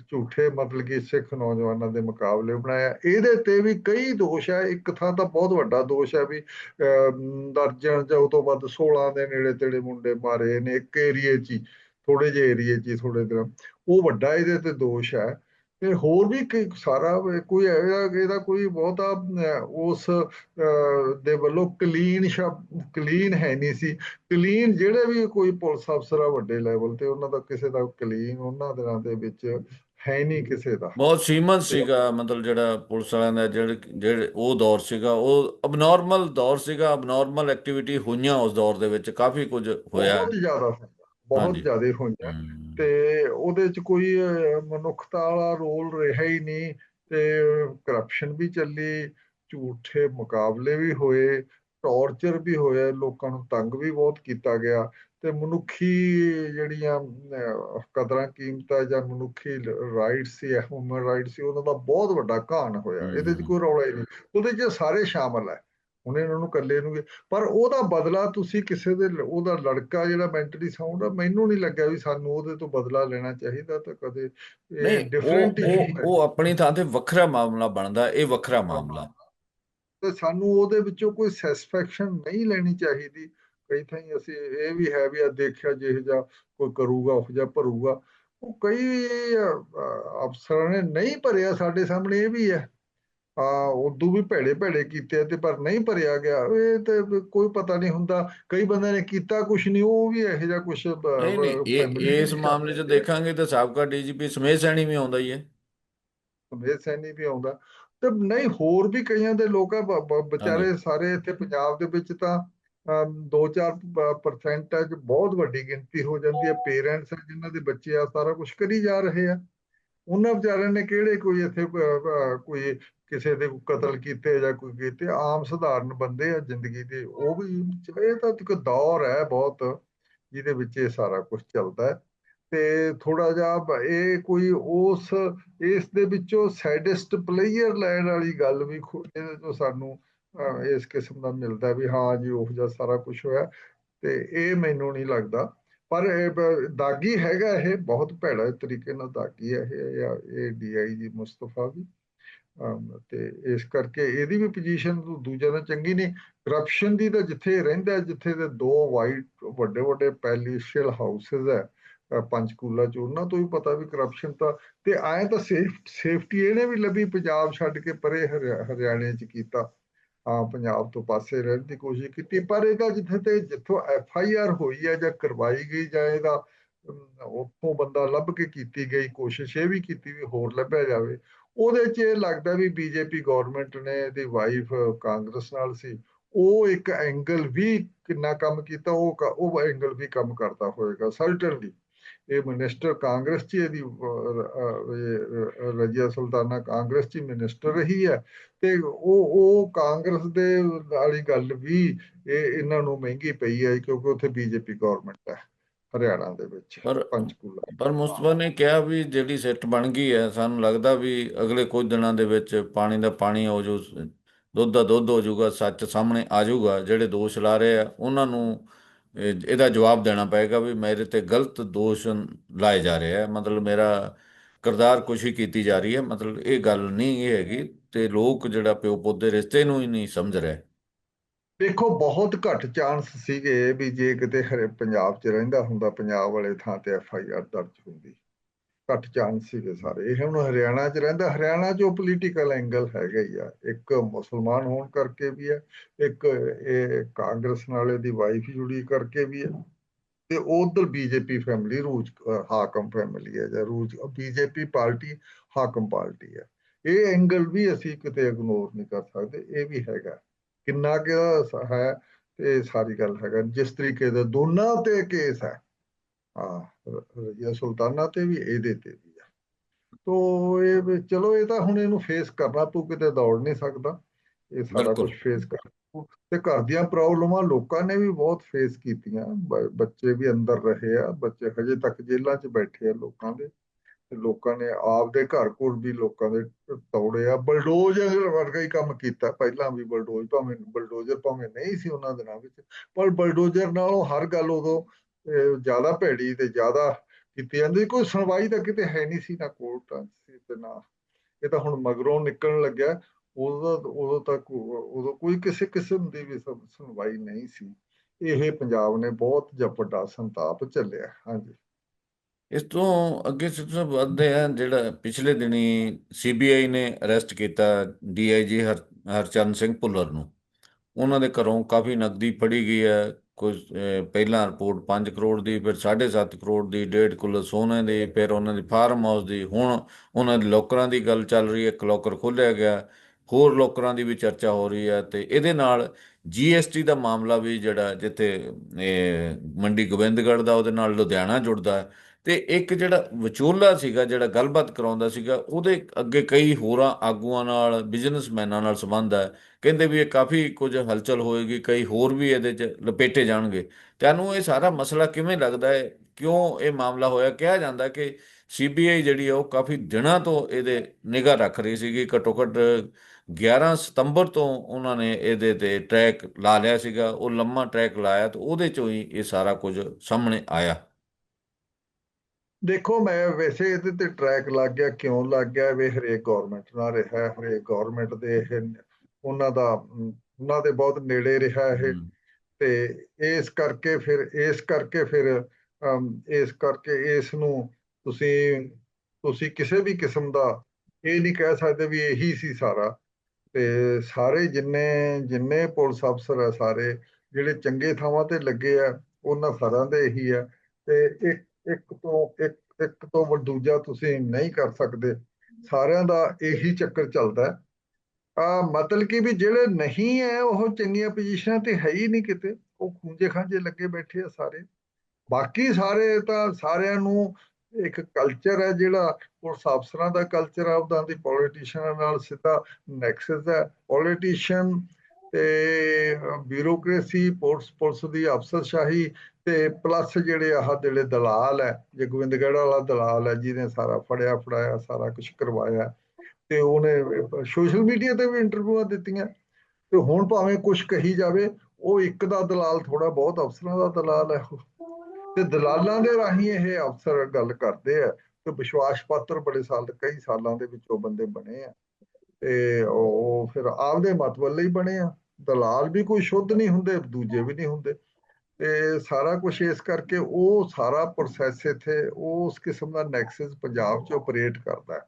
S2: ਝੂਠੇ ਮਤਲਬ ਕਿ ਸਿੱਖ ਨੌਜਵਾਨਾਂ ਦੇ ਮੁਕਾਬਲੇ ਬਣਾਇਆ ਇਹਦੇ ਤੇ ਵੀ ਕਈ ਦੋਸ਼ ਹੈ ਇੱਕ ਥਾਂ ਤਾਂ ਬਹੁਤ ਵੱਡਾ ਦੋਸ਼ ਹੈ ਵੀ ਅਹ, ਦਰਜਨ ਜਾਂ ਉਹ ਤੋਂ ਵੱਧ 16 ਦੇ ਨੇੜੇ ਤੇੜੇ ਮੁੰਡੇ ਮਾਰੇ ਨੇ ਇੱਕ ਏਰੀਏ 'ਚ ਹੀ। ਥੋੜੇ ਜਿਹੇ ਏਰੀਏ 'ਚ ਥੋੜੇ ਦਿਨ ਉਹ ਵੱਡਾ ਇਹਦੇ ਤੇ ਦੋਸ਼ ਹੈ। ਤੇ ਹੋਰ ਵੀ ਸਾਰਾ ਕੋਈ ਇਹਦਾ ਇਹਦਾ ਕੋਈ ਬਹੁਤਾ ਉਸ ਦੇ ਵੱਲੋਂ ਕਲੀਨ ਸ਼ਬ ਕਲੀਨ ਹੈ ਨਹੀਂ ਸੀ। ਕਲੀਨ ਜਿਹੜੇ ਵੀ ਕੋਈ ਪੁਲਿਸ ਅਫਸਰ ਆ ਵੱਡੇ ਲੈਵਲ ਤੇ ਉਹਨਾਂ ਦਾ ਕਿਸੇ ਦਾ ਕਲੀਨ ਉਹਨਾਂ ਦਿਨਾਂ ਦੇ ਵਿੱਚ ਹੈ ਨਹੀਂ ਕਿਸੇ ਦਾ।
S1: ਬਹੁਤ ਸੀਮਤ ਸੀਗਾ ਮਤਲਬ ਜਿਹੜਾ ਪੁਲਿਸ ਵਾਲਿਆਂ ਦਾ ਜਿਹੜੇ ਉਹ ਦੌਰ ਸੀਗਾ ਉਹ ਅਬਨੋਰਮਲ ਦੌਰ ਸੀਗਾ ਅਬਨੋਰਮਲ ਐਕਟੀਵਿਟੀ ਹੋਈਆਂ ਉਸ ਦੌਰ ਦੇ ਵਿੱਚ ਕਾਫੀ ਕੁਝ ਹੋਇਆ।
S2: ਬਹੁਤ ਜ਼ਿਆਦਾ ਬਹੁਤ। ਜ਼ਿਆਦਾ ਹੋਈਆਂ। ਤੇ ਉਹਦੇ ਚ ਕੋਈ ਮਨੁੱਖਤਾ ਵਾਲਾ ਰੋਲ ਰਿਹਾ ਹੀ ਨਹੀਂ ਤੇ ਕਰਪਸ਼ਨ ਵੀ ਚੱਲੀ ਝੂਠੇ ਮੁਕਾਬਲੇ ਵੀ ਹੋਏ ਟੌਰਚਰ ਵੀ ਹੋਇਆ ਲੋਕਾਂ ਨੂੰ ਤੰਗ ਵੀ ਬਹੁਤ ਕੀਤਾ ਗਿਆ ਤੇ ਮਨੁੱਖੀ ਜਿਹੜੀਆਂ ਕਦਰਾਂ ਕੀਮਤਾਂ ਜਾਂ ਮਨੁੱਖੀ ਰਾਈਟਸ ਸੀ ਹਿਊਮਨ ਰਾਈਟਸ ਸੀ ਉਹਨਾਂ ਦਾ ਬਹੁਤ ਵੱਡਾ ਘਾਣ ਹੋਇਆ। ਇਹਦੇ ਚ। ਕੋਈ ਰੌਲਾ ਹੀ ਨਹੀਂ। ਉਹਦੇ ਚ ਸਾਰੇ ਸ਼ਾਮਲ ਹੈ। ਹੁਣ ਇਹਨਾਂ ਨੂੰ ਇਕੱਲੇ ਨੂੰ ਪਰ ਉਹਦਾ ਬਦਲਾ ਤੁਸੀਂ ਕਿਸੇ ਦੇ ਉਹਦਾ ਲੜਕਾ ਜਿਹੜਾ ਮੈਂਟਲੀ ਸਾਊਂਡ ਆ ਮੈਨੂੰ ਨਹੀਂ ਲੱਗਿਆ ਵੀ ਸਾਨੂੰ ਉਹਦੇ ਤੋਂ ਬਦਲਾ ਲੈਣਾ ਚਾਹੀਦਾ ਤਾਂ ਕਦੇ ਇਹ ਡਿਫਰੈਂਟ
S1: ਉਹ ਆਪਣੀ ਥਾਂ ਤੇ ਵੱਖਰਾ ਮਾਮਲਾ ਬਣਦਾ ਇਹ ਵੱਖਰਾ ਮਾਮਲਾ।
S2: ਤੇ ਸਾਨੂੰ ਉਹਦੇ ਵਿੱਚੋਂ ਕੋਈ ਸੈਟੀਸਫੈਕਸ਼ਨ ਨਹੀਂ ਲੈਣੀ ਚਾਹੀਦੀ। ਕਈ ਥਾਂ ਅਸੀਂ ਇਹ ਵੀ ਹੈ ਵੀ ਆ ਦੇਖਿਆ ਜਿਹੋ ਜਿਹਾ ਕੋਈ ਕਰੂਗਾ ਉਹ ਜਿਹਾ ਭਰੂਗਾ। ਉਹ ਕਈ ਅਫਸਰਾਂ ਨੇ ਨਹੀਂ ਭਰਿਆ ਸਾਡੇ ਸਾਹਮਣੇ ਇਹ ਵੀ ਹੈ। ਉਦੋਂ ਵੀ ਭੈੜੇ ਭੈੜੇ ਕੀਤੇ ਤੇ ਪਰ ਨਹੀਂ ਭਰਿਆ ਗਿਆ। ਇਹ ਤੇ ਕੋਈ ਪਤਾ ਨਹੀਂ ਹੁੰਦਾ। ਕਈ ਬੰਦਿਆਂ ਨੇ ਕੀਤਾ ਕੁਛ ਨਹੀਂ ਉਹ ਵੀ ਇਹੋ ਜਿਹਾ ਕੁਛ ਬ-
S1: ਨਹੀਂ ਇਸ ਮਾਮਲੇ 'ਚ। ਦੇਖਾਂਗੇ ਤਾਂ ਸਾਬਕਾ ਡੀਜੀਪੀ ਸਮੇਤ ਸੈਣੀ ਵੀ ਆਉਂਦਾ ਹੀ ਹੈ।
S2: ਸੁਮੇਧ ਸੈਣੀ ਵੀ ਆਉਂਦਾ। ਤੇ ਨਹੀਂ ਹੋਰ ਵੀ ਕਈਆਂ ਦੇ ਲੋਕ ਆ ਵਿਚਾਰੇ ਸਾਰੇ ਇੱਥੇ ਪੰਜਾਬ ਦੇ ਵਿੱਚ ਤਾਂ 2-4 ਪਰਸੈਂਟੇਜ ਬਹੁਤ ਵੱਡੀ ਗਿਣਤੀ ਹੋ ਜਾਂਦੀ ਹੈ। ਪੇਰੈਂਟਸ ਜਿਨ੍ਹਾਂ ਦੇ ਬੱਚੇ ਆ ਸਾਰਾ ਕੁਝ ਕਰੀ ਜਾ ਰਹੇ ਆ। ਉਹਨਾਂ ਵਿਚਾਰਿਆਂ ਨੇ ਕਿਹੜੇ ਕੋਈ ਇੱਥੇ ਕੋਈ ਕਿਸੇ ਦੇ ਕਤਲ ਕੀਤੇ ਜਾਂ ਕੋਈ ਕੀਤੇ, ਆਮ ਸਧਾਰਨ ਬੰਦੇ ਆ ਜ਼ਿੰਦਗੀ ਦੇ, ਉਹ ਵੀ ਇਹ ਤਾਂ ਇੱਕ ਦੌਰ ਹੈ ਬਹੁਤ, ਜਿਹਦੇ ਵਿੱਚ ਇਹ ਸਾਰਾ ਕੁਝ ਚੱਲਦਾ ਹੈ। ਤੇ ਥੋੜਾ ਜਿਹਾ ਇਹ ਕੋਈ ਉਸ, ਇਸ ਦੇ ਵਿੱਚੋਂ ਸੈਡਿਸਟ ਪਲੇਅਰ ਲੈਣ ਵਾਲੀ ਗੱਲ ਵੀ ਖੁ- ਇਹਦੇ ਤੋਂ ਸਾਨੂੰ ਇਸ ਕਿਸਮ ਦਾ ਮਿਲਦਾ ਵੀ ਹਾਂ ਜੀ, ਉਹ ਜਿਹਾ ਸਾਰਾ ਕੁਝ ਹੋਇਆ, ਤੇ ਇਹ ਮੈਨੂੰ ਨਹੀਂ ਲੱਗਦਾ। ਪਰ ਦਾਗੀ ਹੈਗਾ ਇਹ, ਬਹੁਤ ਭੈੜਾ ਤਰੀਕੇ ਨਾਲ ਦਾਗੀ ਹੈ ਇਹ, ਇਹ- ਇਹ ਡੀਆਈਜੀ ਮੁਸਤਫਾ ਵੀ। ਤੇ ਇਸ ਕਰਕੇ ਇਹਦੀ ਵੀ ਪੋਜੀਸ਼ਨ ਦੂਜਿਆਂ ਦਾ ਚੰਗੀ ਨਹੀਂ। ਕਰਪਸ਼ਨ ਦੀ ਤਾਂ ਜਿੱਥੇ ਰਹਿੰਦਾ, ਜਿੱਥੇ ਦੇ ਦੋ ਵਾਈਟ ਵੱਡੇ ਵੱਡੇ ਪੈਲੀਸ਼ੀਅਲ ਹਾਊਸਸ ਹੈ ਪੰਚਕੂਲਾ ਚ, ਉਹਨਾਂ ਤੋਂ ਵੀ ਪਤਾ ਵੀ ਕਰਪਸ਼ਨ ਤਾਂ, ਤੇ ਐਂ ਤਾਂ ਸੇਫਟੀ ਇਹਨੇ ਵੀ ਲੱਭੀ, ਪੰਜਾਬ ਛੱਡ ਕੇ ਪਰੇ ਹਰਿਆ- ਹਰਿਆਣੇ ਚ ਕੀਤਾ। ਹਾਂ, ਪੰਜਾਬ ਤੋਂ ਪਾਸੇ ਰਹਿਣ ਦੀ ਕੋਸ਼ਿਸ਼ ਕੀਤੀ, ਪਰ ਇਹਦਾ ਜਿੱਥੇ ਤੇ, ਜਿੱਥੋਂ ਐਫ ਆਈ ਆਰ ਹੋਈ ਹੈ ਜਾਂ ਕਰਵਾਈ ਗਈ ਜਾਂ ਇਹਦਾ ਉੱਥੋਂ ਬੰਦਾ ਲੱਭ ਕੇ ਕੀਤੀ ਗਈ ਕੋਸ਼ਿਸ਼, ਇਹ ਵੀ ਕੀਤੀ ਵੀ ਹੋਰ ਲੱਭਿਆ ਜਾਵੇ। ਉਹਦੇ 'ਚ ਇਹ ਲੱਗਦਾ ਵੀ ਬੀਜੇਪੀ ਗਵਰਨਮੈਂਟ ਨੇ ਇਹਦੀ ਵਾਈਫ ਕਾਂਗਰਸ ਨਾਲ ਸੀ, ਉਹ ਇੱਕ ਐਂਗਲ ਵੀ ਕਿੰਨਾ ਕੰਮ ਕੀਤਾ, ਉਹ ਉਹ ਐਂਗਲ ਵੀ ਕੰਮ ਕਰਦਾ ਹੋਵੇਗਾ ਸਰਟਨਲੀ ਇਹ ਮਿਨਿਸਟਰ ਕਾਂਗਰਸ 'ਚ ਇਹਦੀ ਰਜੀਆ ਸੁਲਤਾਨਾ ਕਾਂਗਰਸ 'ਚ ਮਿਨਿਸਟਰ ਰਹੀ ਹੈ। ਤੇ ਉਹ ਉਹ ਕਾਂਗਰਸ ਦੇ ਵਾਲੀ ਗੱਲ ਵੀ ਇਹ, ਇਹਨਾਂ ਨੂੰ ਮਹਿੰਗੀ ਪਈ ਹੈ ਕਿਉਂਕਿ ਉੱਥੇ ਬੀਜੇਪੀ ਗਵਰਨਮੈਂਟ ਹੈ। ਹਰਿਆਣਾ ਦੇ ਵਿੱਚ
S1: ਪਰ
S2: ਪੰਚਕੂਲਾ
S1: ਪਰ ਮੁਸਤਫਾ ਨੇ ਕਿਹਾ ਵੀ ਜਿਹੜੀ ਸਿੱਟ ਬਣ ਗਈ ਹੈ ਸਾਨੂੰ ਲੱਗਦਾ ਵੀ ਅਗਲੇ ਕੁਝ ਦਿਨਾਂ ਦੇ ਵਿੱਚ ਪਾਣੀ ਦਾ ਪਾਣੀ ਹੋ ਜਾਊ ਦੁੱਧ ਦਾ ਦੁੱਧ ਹੋ ਜਾਊਗਾ ਸੱਚ ਸਾਹਮਣੇ ਆ ਜਾਊਗਾ ਜਿਹੜੇ ਦੋਸ਼ ਲਾ ਰਹੇ ਆ ਉਹਨਾਂ ਨੂੰ ਇਹ- ਇਹਦਾ ਜਵਾਬ ਦੇਣਾ ਪਏਗਾ ਵੀ ਮੇਰੇ ਤੇ ਗਲਤ ਦੋਸ਼ ਲਾਏ ਜਾ ਰਹੇ ਆ। ਮਤਲਬ ਮੇਰਾ ਕਿਰਦਾਰ ਕੁਸ਼ੀ ਕੀਤੀ ਜਾ ਰਹੀ ਹੈ ਮਤਲਬ ਇਹ ਗੱਲ ਨਹੀਂ ਇਹ ਹੈਗੀ ਤੇ ਲੋਕ ਜਿਹੜਾ ਪਿਓ ਪੁੱਤ ਦੇ ਰਿਸ਼ਤੇ ਨੂੰ ਹੀ ਨਹੀਂ ਸਮਝ ਰਹੇ।
S2: ਦੇਖੋ, ਬਹੁਤ ਘੱਟ ਚਾਂਸ ਸੀਗੇ ਵੀ ਜੇ ਕਿਤੇ ਹਰੇ ਪੰਜਾਬ 'ਚ ਰਹਿੰਦਾ ਹੁੰਦਾ, ਪੰਜਾਬ ਵਾਲੇ ਥਾਂ ਤੇ ਐਫ ਆਈ ਆਰ ਦਰਜ ਹੁੰਦੀ। ਘੱਟ ਚਾਂਸ ਸੀਗੇ ਸਾਰੇ। ਇਹ ਹੁਣ ਹਰਿਆਣਾ 'ਚ ਰਹਿੰਦਾ। ਹਰਿਆਣਾ 'ਚ ਉਹ ਪੋਲੀਟੀਕਲ ਐਂਗਲ ਹੈਗਾ ਹੀ ਆ। ਇੱਕ ਮੁਸਲਮਾਨ ਹੋਣ ਕਰਕੇ ਵੀ ਹੈ ਇੱਕ ਇਹ ਕਾਂਗਰਸ ਨਾਲ ਇਹਦੀ ਵਾਈਫ ਜੁੜੀ ਕਰਕੇ ਵੀ ਹੈ ਤੇ ਉਧਰ ਬੀਜੇਪੀ ਫੈਮਿਲੀ ਰੂਜ, ਹਾਕਮ ਫੈਮਿਲੀ ਹੈ ਜਾਂ ਰੂਜ, ਬੀਜੇਪੀ ਪਾਰਟੀ, ਹਾਕਮ ਪਾਰਟੀ ਹੈ ਇਹ ਐਂਗਲ ਵੀ ਅਸੀਂ ਕਿਤੇ ਇਗਨੋਰ ਨਹੀਂ ਕਰ ਸਕਦੇ। ਇਹ ਵੀ ਹੈਗਾ। ਕਿੰਨਾ ਕਿ ਇਹਦਾ ਹੈ ਤੇ ਇਹ ਸਾਰੀ ਗੱਲ ਹੈਗਾ ਜਿਸ ਤਰੀਕੇ ਦਾ ਦੋਨਾਂ ਤੇ ਕੇਸ ਹੈ। ਹਾਂ ਰਜ਼ੀਆ ਸੁਲਤਾਨਾ ਤੇ ਵੀ ਇਹਦੇ ਤੇ ਵੀ ਹੈ। ਤੋ ਇਹ ਚਲੋ ਇਹ ਤਾਂ ਹੁਣ ਇਹਨੂੰ ਫੇਸ ਕਰਨਾ ਪਊ ਕਿਤੇ ਦੌੜ ਨਹੀਂ ਸਕਦਾ। ਇਹ ਸਾਰਾ। ਕੁਝ ਫੇਸ ਕਰ। ਤੇ ਘਰ ਦੀਆਂ ਪ੍ਰੋਬਲਮਾਂ ਲੋਕਾਂ ਨੇ ਵੀ ਬਹੁਤ ਫੇਸ ਕੀਤੀਆਂ। ਬੱਚੇ ਵੀ ਅੰਦਰ ਰਹੇ ਆ ਬੱਚੇ ਹਜੇ ਤੱਕ ਜੇਲ੍ਹਾਂ 'ਚ ਬੈਠੇ ਆ ਲੋਕਾਂ ਦੇ। ਤੇ ਲੋਕਾਂ ਨੇ ਆਪ ਦੇ ਘਰ ਕੋਲ ਵੀ ਲੋਕਾਂ ਦੇ ਤੋੜੇ ਆ। ਬਲਡੋਜ਼ਰ ਵਰਗਾ ਹੀ ਕੰਮ ਕੀਤਾ। ਪਹਿਲਾਂ ਵੀ ਬਲਡੋਜ਼ ਭਾਵੇਂ ਬਲਡੋਜ਼ਰ ਭਾਵੇਂ ਨਹੀਂ ਸੀ ਉਹਨਾਂ ਦਿਨਾਂ ਵਿੱਚ, ਪਰ ਬਲਡੋਜ਼ਰ ਨਾਲੋਂ ਹਰ ਗੱਲ ਉਦੋਂ ਜ਼ਿਆਦਾ ਭੈੜੀ ਤੇ ਜ਼ਿਆਦਾ ਕੀਤੀ ਜਾਂਦੀ। ਕੋਈ ਸੁਣਵਾਈ ਤਾਂ ਕਿਤੇ ਹੈ ਨਹੀਂ ਸੀ ਨਾ ਕੋਰਟਾਂ ਸੀ ਤੇ ਨਾ। ਇਹ ਤਾਂ ਹੁਣ ਮਗਰੋਂ ਨਿਕਲਣ ਲੱਗਿਆ। ਉਦੋਂ ਉਦੋਂ ਤੱਕ ਉਦੋਂ ਕੋਈ ਕਿਸੇ ਕਿਸਮ ਦੀ ਵੀ ਸੁਣਵਾਈ ਨਹੀਂ ਸੀ। ਇਹ ਪੰਜਾਬ ਨੇ ਬਹੁਤ ਜ ਵੱਡਾ ਸੰਤਾਪ ਝੱਲਿਆ। ਹਾਂਜੀ।
S1: ਇਸ ਤੋਂ ਅੱਗੇ ਸਿੱਧੂ ਸਾਹਿਬ ਵੱਧਦੇ ਆ ਜਿਹੜਾ ਪਿਛਲੇ ਦਿਨੀ ਸੀਬੀਆਈ ਨੇ ਅਰੈਸਟ ਕੀਤਾ ਡੀਆਈਜੀ ਹਰ ਹਰਚਰਨ ਸਿੰਘ ਭੁੱਲਰ ਨੂੰ। ਉਹਨਾਂ ਦੇ ਘਰੋਂ ਕਾਫੀ ਨਕਦੀ ਫੜੀ ਗਈ ਹੈ। ਕੁਝ ਪਹਿਲਾਂ ਰਿਪੋਰਟ 5 ਕਰੋੜ ਦੀ, ਫਿਰ 7.5 ਕਰੋੜ ਦੀ 1.5 ਕਿਲੋ ਸੋਨੇ ਦੀ, ਫਿਰ ਉਹਨਾਂ ਦੀ ਫਾਰਮ ਹਾਊਸ ਦੀ, ਹੁਣ ਉਹਨਾਂ ਦੇ ਲੋਕਰਾਂ ਦੀ ਗੱਲ ਚੱਲ ਰਹੀ ਹੈ। ਇੱਕ ਲੋਕਰ ਖੋਲ੍ਹਿਆ ਗਿਆ, ਹੋਰ ਲੋਕਰਾਂ ਦੀ ਵੀ ਚਰਚਾ ਹੋ ਰਹੀ ਹੈ ਤੇ ਇਹਦੇ ਨਾਲ ਜੀਐਸਟੀ ਦਾ ਮਾਮਲਾ ਵੀ ਜਿਹੜਾ ਜਿੱਥੇ ਮੰਡੀ ਗੋਬਿੰਦਗੜ੍ਹ ਦਾ, ਉਹਦੇ ਨਾਲ ਲੁਧਿਆਣਾ ਜੁੜਦਾ ਹੈ। ਤੇ ਇੱਕ ਜਿਹੜਾ ਵਿਚੋਲਾ ਸੀਗਾ, ਜਿਹੜਾ ਗੱਲਬਾਤ ਕਰਾਉਂਦਾ ਸੀਗਾ, ਉਹਦੇ ਅੱਗੇ ਕਈ ਹੋਰਾਂ ਆਗੂਆਂ ਨਾਲ ਬਿਜ਼ਨਸਮੈਨਾਂ ਨਾਲ ਸੰਬੰਧ ਹੈ। ਕਹਿੰਦੇ ਵੀ ਇਹ ਕਾਫੀ ਕੁਝ ਹਲਚਲ ਹੋਏਗੀ, ਕਈ ਹੋਰ ਵੀ ਇਹਦੇ 'ਚ ਲਪੇਟੇ ਜਾਣਗੇ। ਤੁਹਾਨੂੰ ਇਹ ਸਾਰਾ ਮਸਲਾ ਕਿਵੇਂ ਲੱਗਦਾ ਹੈ, ਕਿਉਂ ਇਹ ਮਾਮਲਾ ਹੋਇਆ? ਕਿਹਾ ਜਾਂਦਾ ਕਿ ਸੀਬੀਆਈ ਜਿਹੜੀ ਆ, ਉਹ ਕਾਫੀ ਦਿਨਾਂ ਤੋਂ ਇਹਦੇ ਨਿਗਾਹ ਰੱਖ ਰਹੀ ਸੀਗੀ। ਘੱਟੋ ਘੱਟ 11 ਸਤੰਬਰ ਤੋਂ ਉਹਨਾਂ ਨੇ ਇਹਦੇ ਤੇ ਟਰੈਕ ਲਾ ਲਿਆ ਸੀਗਾ। ਉਹ ਲੰਮਾ ਟਰੈਕ ਲਾਇਆ ਤੇ ਉਹਦੇ ਚੋਂ ਹੀ ਇਹ ਸਾਰਾ ਕੁਝ ਸਾਹਮਣੇ ਆਇਆ।
S2: ਦੇਖੋ ਮੈਂ ਵੈਸੇ ਇਹਦੇ ਤੇ ਟਰੈਕ ਲੱਗ ਗਿਆ ਕਿਉਂ ਲੱਗ ਗਿਆ? ਵੀ ਹਰੇਕ ਗਵਰਨਮੈਂਟ ਨਾਲ ਰਿਹਾ ਹਰੇਕ ਗਵਰਨਮੈਂਟ ਦੇ ਇਹ ਉਹਨਾਂ ਦਾ ਉਹਨਾਂ ਦੇ ਬਹੁਤ ਨੇੜੇ ਰਿਹਾ ਇਹ। ਤੇ ਇਸ ਕਰਕੇ ਫਿਰ ਇਸ ਕਰਕੇ ਫਿਰ ਇਸ ਕਰਕੇ ਇਸ ਨੂੰ ਤੁਸੀਂ ਤੁਸੀਂ ਕਿਸੇ ਵੀ ਕਿਸਮ ਦਾ ਇਹ ਨਹੀਂ ਕਹਿ ਸਕਦੇ ਵੀ ਇਹੀ ਸੀ ਸਾਰਾ। ਤੇ ਸਾਰੇ ਜਿੰਨੇ ਜਿੰਨੇ ਪੁਲਿਸ ਅਫਸਰ ਆ ਸਾਰੇ ਜਿਹੜੇ ਚੰਗੇ ਥਾਵਾਂ ਤੇ ਲੱਗੇ ਆ ਉਹਨਾਂ ਸਾਰਿਆਂ ਦੇ ਇਹੀ ਆ। ਤੇ ਇੱਕ ਇੱਕ ਤੋਂ ਇੱਕ ਇੱਕ ਤੋਂ ਵੱਧ ਦੂਜਾ ਤੁਸੀਂ ਨਹੀਂ ਕਰ ਸਕਦੇ। ਸਾਰਿਆਂ ਦਾ ਇਹੀ ਚੱਕਰ ਚੱਲਦਾ ਆ ਮਤਲਬ ਕਿ ਵੀ ਜਿਹੜੇ ਨਹੀਂ ਹੈ, ਉਹ ਚੰਗੀਆਂ ਪੋਜੀਸ਼ਨਾਂ ਤੇ ਹੈ ਹੀ ਨਹੀਂ ਕਿਤੇ। ਉਹ ਖੂੰਜੇ ਖਾਂਜੇ ਲੱਗੇ ਬੈਠੇ ਆ ਸਾਰੇ। ਬਾਕੀ ਸਾਰੇ ਤਾਂ ਸਾਰਿਆਂ ਨੂੰ ਇੱਕ ਕਲਚਰ ਹੈ ਜਿਹੜਾ ਪੁਲਿਸ ਅਫਸਰਾਂ ਦਾ ਕਲਚਰ ਆ, ਉਹਦਾਂ ਦੀ ਪੋਲੀਟੀਸ਼ੀਅਨਾਂ ਨਾਲ ਸਿੱਧਾ ਨੈਕਸਸ ਹੈ। ਪੋਲੀਟੀਸ਼ੀਅਨ ਤੇ ਬਿਊਰੋਕ੍ਰੇਸੀ ਪੁਲਿਸ ਪੁਲਿਸ ਦੀ ਅਫਸਰਸ਼ਾਹੀ ਤੇ ਪਲੱਸ ਜਿਹੜੇ ਆਹ ਜਿਹੜੇ ਦਲਾਲ ਹੈ, ਜੇ ਗੋਬਿੰਦਗੜ੍ਹ ਵਾਲਾ ਦਲਾਲ ਹੈ, ਜਿਹਨੇ ਸਾਰਾ ਫੜਿਆ, ਫੜਾਇਆ, ਸਾਰਾ ਕੁਝ ਕਰਵਾਇਆ ਤੇ ਉਹਨੇ ਸੋਸ਼ਲ ਮੀਡੀਆ ਤੇ ਵੀ ਇੰਟਰਵਿਊਆਂ ਦਿੱਤੀਆਂ। ਤੇ ਹੁਣ ਭਾਵੇਂ ਕੁਝ ਕਹੀ ਜਾਵੇ, ਉਹ ਇੱਕ ਦਾ ਦਲਾਲ ਥੋੜਾ ਬਹੁਤ ਅਫਸਰਾਂ ਦਾ ਦਲਾਲ ਹੈ। ਤੇ ਦਲਾਲਾਂ ਦੇ ਰਾਹੀਂ ਇਹ ਅਫਸਰ ਗੱਲ ਕਰਦੇ ਆ ਤੇ ਵਿਸ਼ਵਾਸ ਪਾਤਰ ਬੜੇ ਸਾਲ, ਕਈ ਸਾਲਾਂ ਦੇ ਵਿੱਚ ਉਹ ਬੰਦੇ ਬਣੇ ਆ। ਤੇ ਉਹ ਫਿਰ ਆਪਦੇ ਮਤ ਮਤਲਬ ਹੀ ਬਣੇ ਆ। ਦਲਾਲ ਵੀ ਕੋਈ ਸ਼ੁੱਧ ਨਹੀਂ ਹੁੰਦੇ, ਦੂਜੇ ਵੀ ਨਹੀਂ ਹੁੰਦੇ। ਤੇ ਸਾਰਾ ਕੁਝ ਇਸ ਕਰਕੇ ਉਹ ਸਾਰਾ ਪ੍ਰੋਸੈਸ ਇੱਥੇ ਉਸ ਕਿਸਮ ਦਾ ਨੈਕਸਸ ਪੰਜਾਬ 'ਚ ਆਪਰੇਟ ਕਰਦਾ ਹੈ।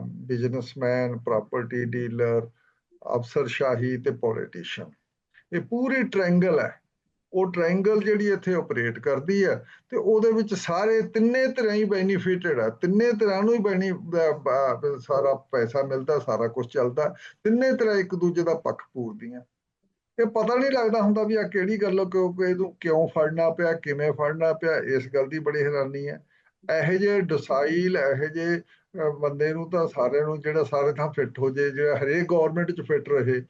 S2: ਬਿਜ਼ਨਸਮੈਨ ਪ੍ਰਾਪਰਟੀ ਡੀਲਰ ਅਫਸਰਸ਼ਾਹੀ ਤੇ ਪੋਲੀਟੀਸ਼ੀਅਨ ਇਹ ਪੂਰੀ ਟ੍ਰਾਇੰਗਲ ਹੈ। ਉਹ ਟ੍ਰਾਇੰਗਲ ਜਿਹੜੀ ਇੱਥੇ ਆਪਰੇਟ ਕਰਦੀ ਹੈ ਤੇ ਉਹਦੇ ਵਿੱਚ ਸਾਰੇ ਤਿੰਨੇ ਤਰ੍ਹਾਂ ਹੀ ਬੈਨੀਫਿਟਡ ਆ, ਤਿੰਨੇ ਤਰ੍ਹਾਂ ਨੂੰ ਹੀ ਬੈਨੀ ਸਾਰਾ ਪੈਸਾ ਮਿਲਦਾ, ਸਾਰਾ ਕੁਝ ਚੱਲਦਾ, ਤਿੰਨੇ ਤਰ੍ਹਾਂ ਇੱਕ ਦੂਜੇ ਦਾ ਪੱਖ ਪੂਰਦੀਆਂ। ਇਹ ਪਤਾ ਨਹੀਂ ਲੱਗਦਾ ਹੁੰਦਾ ਵੀ ਆ ਕਿਹੜੀ ਗੱਲ ਕਿਉਂਕਿ ਇਹਨੂੰ ਕਿਉਂ ਫੜਨਾ ਪਿਆ, ਕਿਵੇਂ ਫੜਨਾ ਪਿਆ, ਇਸ ਗੱਲ ਦੀ ਬੜੀ ਹੈਰਾਨੀ ਹੈ। ਇਹੋ ਜਿਹੇ ਡਿਸਾਈਲ ਇਹੋ ਜਿਹੇ ਬੰਦੇ ਨੂੰ ਤਾਂ ਸਾਰਿਆਂ ਨੂੰ ਜਿਹੜਾ ਸਾਰੇ ਥਾਂ ਫਿੱਟ ਹੋ ਜੇ ਜਿਹੜਾ ਹਰੇਕ ਗਵਰਨਮੈਂਟ 'ਚ ਫਿੱਟ ਰਹੇ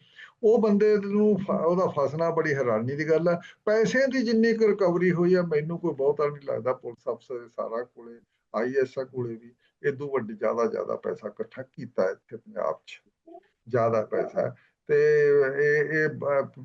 S2: ਉਹ ਬੰਦੇ ਨੂੰ ਉਹਦਾ ਫਸਣਾ ਬੜੀ ਹੈਰਾਨੀ ਦੀ ਗੱਲ ਹੈ ਪੈਸਿਆਂ ਦੀ ਜਿੰਨੀ ਕੁ ਰਿਕਵਰੀ ਹੋਈ ਆ, ਮੈਨੂੰ ਕੋਈ ਬਹੁਤਾ ਨਹੀਂ ਲੱਗਦਾ ਪੁਲਿਸ ਅਫਸਰ ਸਾਰਾ ਕੋਲੇ ਆਈਐਸਆ ਕੋਲੇ ਵੀ ਇਦੋਂ ਵੱਡੀ ਜ਼ਿਆਦਾ ਜ਼ਿਆਦਾ ਪੈਸਾ ਇਕੱਠਾ ਕੀਤਾ ਇੱਥੇ ਪੰਜਾਬ 'ਚ। ਜ਼ਿਆਦਾ ਪੈਸਾ। ਤੇ ਇਹ ਇਹ